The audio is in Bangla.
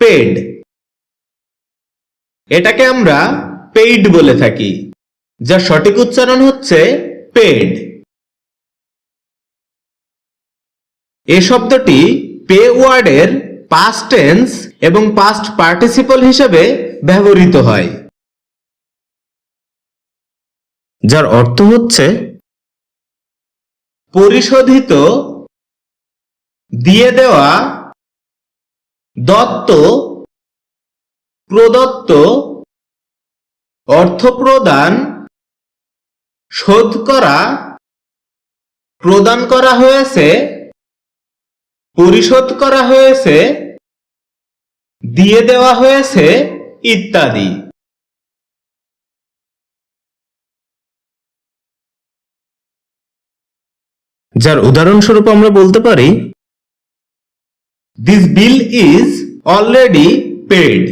পেড এটাকে আমরা পেইড বলে থাকি যার সঠিক উচ্চারণ হচ্ছে পেড এ শব্দটি পে ওয়ার্ডের পাস্ট টেন্স এবং পাস্ট পার্টিসিপল হিসেবে ব্যবহৃত হয়, যার অর্থ হচ্ছে পরিশোধিত, দিয়ে দেওয়া দত্ত, প্রদত্ত, অর্থ প্রদান, শোধ করা, প্রদান করা হয়েছে, পরিশোধ করা হয়েছে, দিয়ে দেওয়া হয়েছে, ইত্যাদি। যার উদাহরণস্বরূপ আমরা বলতে পারি this bill is already paid